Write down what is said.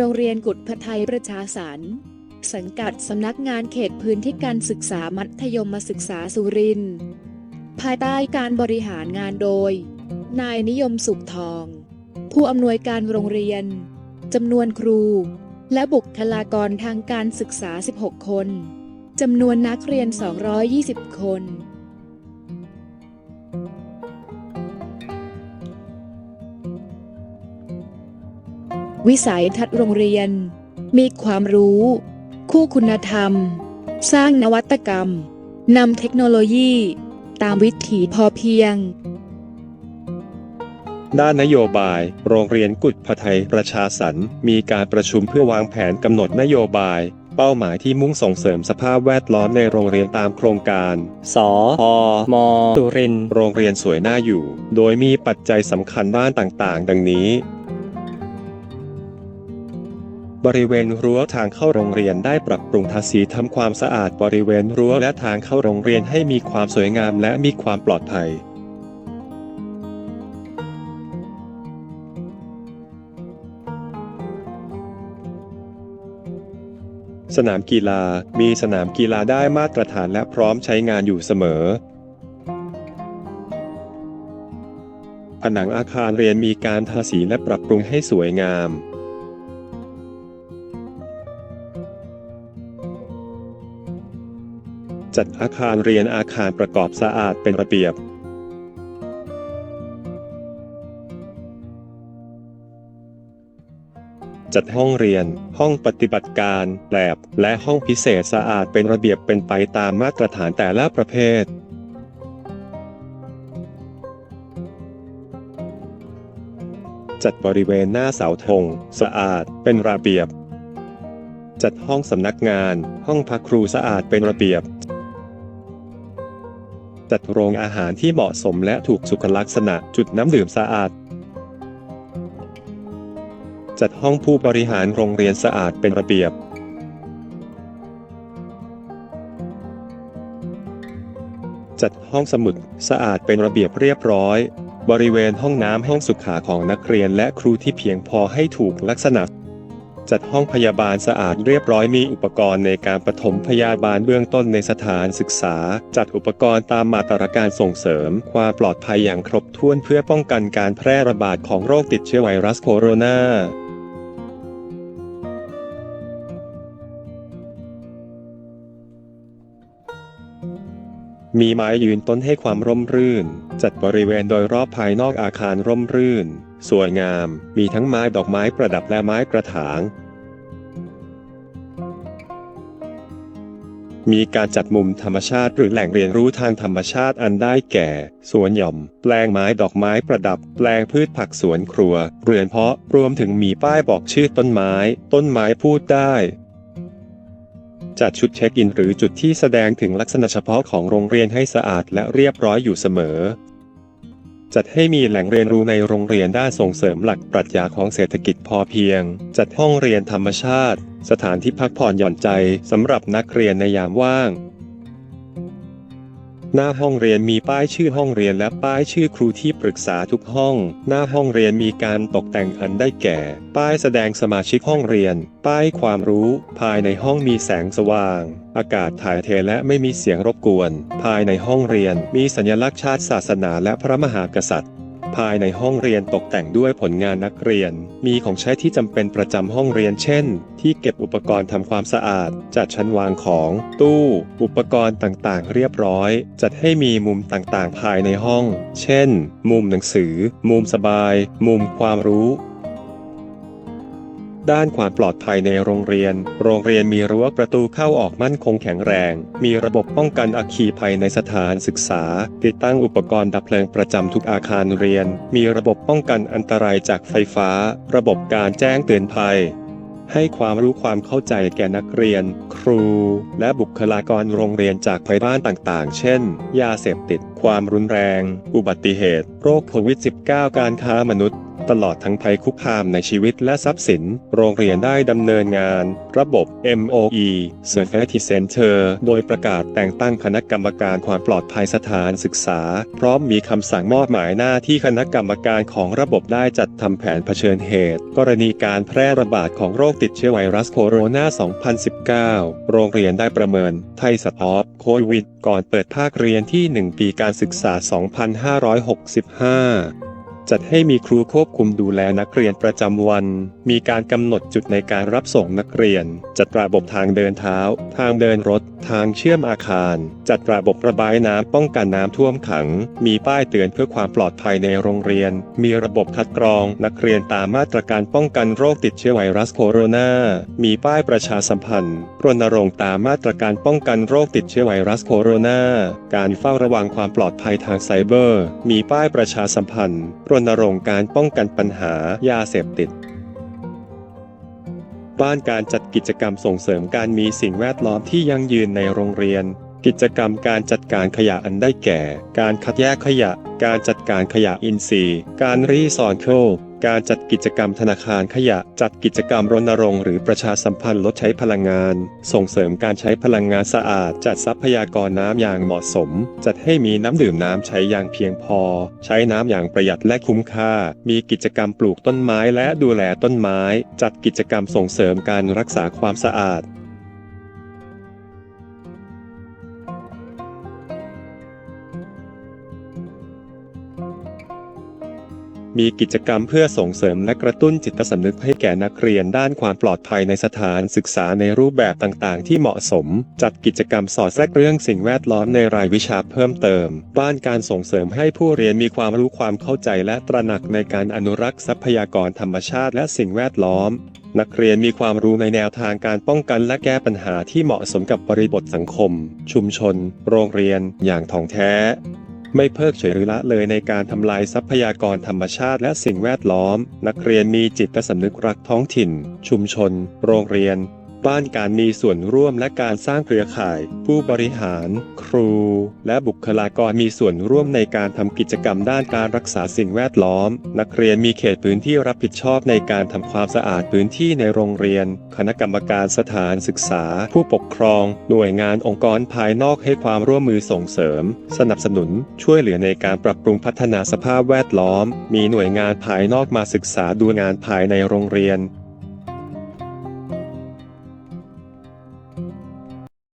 โรงเรียนกุฎพไทยประชาสรรสังกัดสำนักงานเขตพื้นที่การศึกษามัธยมศึกษาสุรินทร์ภายใต้การบริหารงานโดย นายนิยมสุขทอง ผู้อำนวยการโรงเรียนจำนวนครู และบุคลากรทางการศึกษา 16 คนจำนวนนักเรียน 220 คน วิสัยทัศน์โรงเรียน มีความรู้ คู่คุณธรรม สร้างนวัตกรรมนำเทคโนโลยี ตามวิถีพอเพียง ด้านนโยบาย โรงเรียนกุฎพไทยประชาสรรค์มีการประชุมเพื่อวางแผนกำหนดนโยบาย เป้าหมายที่มุ่งส่งเสริมสภาพแวดล้อมในโรงเรียนตามโครงการสพมสุรินทร์โรงเรียนสวยน่าอยู่ โดยมีปัจจัยสำคัญด้านต่างๆ ดังนี้ บริเวณรั้วทางเข้าโรงเรียนได้ปรับปรุงทาสีทำความสะอาดบริเวณรั้วและทางเข้าโรงเรียนให้มีความสวยงามและมีความปลอดภัยสนามกีฬา มีสนามกีฬาได้มาตรฐานและพร้อมใช้งานอยู่เสมอ ผนังอาคารเรียนมีการทาสีและปรับปรุงให้สวยงาม จัดอาคารเรียนอาคารประกอบสะอาดเป็นระเบียบ จัดห้องเรียน ห้องปฏิบัติการ แลบ และห้องพิเศษสะอาดเป็นระเบียบเป็นไปตามมาตรฐานแต่ละประเภทจัดบริเวณหน้าเสาธง สะอาด เป็นระเบียบ จัดห้องสำนักงาน ห้องพักครูสะอาดเป็นระเบียบ จัดโรงอาหารที่เหมาะสมและถูกสุขลักษณะจุดน้ำดื่มสะอาด จัดห้องผู้บริหารโรงเรียนสะอาดเป็นระเบียบ จัดห้องสมุดสะอาดเป็นระเบียบเรียบร้อย บริเวณห้องน้ำห้องสุขาของนักเรียนและครูที่เพียงพอให้ถูกลักษณะ จัดห้องพยาบาลสะอาดเรียบร้อยมีอุปกรณ์ในการปฐมพยาบาลเบื้องต้นในสถานศึกษา จัดอุปกรณ์ตามมาตรการส่งเสริม ความปลอดภัยอย่างครบถ้วนเพื่อป้องกันการแพร่ระบาดของโรคติดเชื้อไวรัสโคโรนามีไม้ยืนต้นให้ความร่มรื่น จัดบริเวณโดยรอบภายนอกอาคารร่มรื่น สวยงาม มีทั้งไม้ดอกไม้ประดับและไม้กระถาง มีการจัดมุมธรรมชาติหรือแหล่งเรียนรู้ทางธรรมชาติอันได้แก่ สวนหย่อม แปลงไม้ดอกไม้ประดับ แปลงพืชผักสวนครัว เรือนเพาะ รวมถึงมีป้ายบอกชื่อต้นไม้ ต้นไม้พูดได้จัดชุดเช็คอินหรือจุดที่แสดงถึงลักษณะเฉพาะของโรงเรียนให้สะอาดและเรียบร้อยอยู่เสมอ จัดให้มีแหล่งเรียนรู้ในโรงเรียนด้านส่งเสริมหลักปรัชญาของเศรษฐกิจพอเพียง จัดห้องเรียนธรรมชาติ สถานที่พักผ่อนหย่อนใจสำหรับนักเรียนในยามว่าง หน้าห้องเรียนมีป้ายชื่อห้องเรียนและป้ายชื่อครูที่ปรึกษาทุกห้อง หน้าห้องเรียนมีการตกแต่งอันได้แก่ ป้ายแสดงสมาชิกห้องเรียน ป้ายความรู้ ภายในห้องมีแสงสว่าง อากาศถ่ายเทและไม่มีเสียงรบกวน ภายในห้องเรียนมีสัญลักษณ์ชาติศาสนาและพระมหากษัตริย์ ภายในห้องเรียนตกแต่งด้วยผลงานนักเรียน มีของใช้ที่จำเป็นประจำห้องเรียนเช่น ที่เก็บอุปกรณ์ทำความสะอาด จัดชั้นวางของ ตู้ อุปกรณ์ต่างๆ เรียบร้อย จัดให้มีมุมต่างๆ ภายในห้อง เช่น มุมหนังสือ มุมสบาย มุมความรู้ ด้านความปลอดภัยในโรงเรียน โรงเรียนมีรั้วประตูเข้าออกมั่นคงแข็งแรง มีระบบป้องกันอัคคีภัยในสถานศึกษา ติดตั้งอุปกรณ์ดับเพลิงประจำทุกอาคารเรียน มีระบบป้องกันอันตรายจากไฟฟ้า ระบบการแจ้งเตือนภัยให้ความรู้ความเข้าใจแก่นักเรียน ครู และบุคลากรโรงเรียนจากภัยบ้านต่างๆ เช่น ยาเสพติด ความรุนแรง อุบัติเหตุ โรคโควิด -19 การค้ามนุษย์ ตลอดทั้งภัยคุกคามในชีวิตและทรัพย์สิน โรงเรียนได้ดำเนินงาน ระบบ MOE Safety Center โดยประกาศแต่งตั้งคณะกรรมการความปลอดภัยสถานศึกษา พร้อมมีคำสั่งมอบหมายหน้าที่คณะกรรมการของระบบได้จัดทำแผนเผชิญเหตุ กรณีการแพร่ระบาดของโรคติดเชื้อไวรัสโคโรนา 2019 โรงเรียนได้ประเมินไทยสต็อปโควิด ก่อนเปิดภาคเรียนที่ 1 ปีการศึกษา 2565 จัดให้มีครูควบคุมดูแลนักเรียนประจำวัน มีการกำหนดจุดในการรับส่งนักเรียน จัดระบบทางเดินเท้า ทางเดินรถ ทางเชื่อมอาคาร จัดระบบระบายน้ำป้องกันน้ำท่วมขัง มีป้ายเตือนเพื่อความปลอดภัยในโรงเรียน มีระบบคัดกรองนักเรียนตามมาตรการป้องกันโรคติดเชื้อไวรัสโคโรนา มีป้ายประชาสัมพันธ์ รณรงค์ตามมาตรการป้องกันโรคติดเชื้อไวรัสโคโรนา การเฝ้าระวังความปลอดภัยทางไซเบอร์ มีป้ายประชาสัมพันธ์รณรงค์การป้องกันปัญหายาเสพติด บ้านการจัดกิจกรรมส่งเสริมการมีสิ่งแวดล้อมที่ยั่งยืนในโรงเรียน กิจกรรมการจัดการขยะอันได้แก่ การคัดแยกขยะ การจัดการขยะอินทรีย์ การรีซอนเคิล การจัดกิจกรรมธนาคารขยะ จัดกิจกรรมรณรงค์หรือประชาสัมพันธ์ลดใช้พลังงาน ส่งเสริมการใช้พลังงานสะอาด จัดทรัพยากรน้ำอย่างเหมาะสม จัดให้มีน้ำดื่มน้ำใช้อย่างเพียงพอ ใช้น้ำอย่างประหยัดและคุ้มค่า มีกิจกรรมปลูกต้นไม้และดูแลต้นไม้ จัดกิจกรรมส่งเสริมการรักษาความสะอาด มีกิจกรรมเพื่อส่งเสริมและกระตุ้นจิตสำนึกให้แก่นักเรียนด้านความปลอดภัยในสถานศึกษาในรูปแบบต่างๆ ที่เหมาะสม จัดกิจกรรมสอดแทรกเรื่องสิ่งแวดล้อมในรายวิชาเพิ่มเติม บ้านการส่งเสริมให้ผู้เรียนมีความรู้ความเข้าใจและตระหนักในการอนุรักษ์ทรัพยากรธรรมชาติและสิ่งแวดล้อมนักเรียนมีความรู้ในแนวทางการป้องกันและแก้ปัญหาที่เหมาะสมกับบริบทสังคม ชุมชน โรงเรียน อย่างถ่องแท้ ไม่เพิกเฉยหรือละเลยในการทำลายทรัพยากรธรรมชาติและสิ่งแวดล้อม นักเรียนมีจิตสำนึกรักท้องถิ่น ชุมชน โรงเรียน บ้านการมีส่วนร่วมและการสร้างเครือข่าย ผู้บริหาร ครู และบุคลากรมีส่วนร่วมในการทำกิจกรรมด้านการรักษาสิ่งแวดล้อม นักเรียนมีเขตพื้นที่รับผิดชอบในการทำความสะอาดพื้นที่ในโรงเรียน คณะกรรมการสถานศึกษา ผู้ปกครอง หน่วยงานองค์กรภายนอกให้ความร่วมมือส่งเสริม สนับสนุน ช่วยเหลือในการปรับปรุงพัฒนาสภาพแวดล้อม มีหน่วยงานภายนอกมาศึกษาดูงานภายในโรงเรียน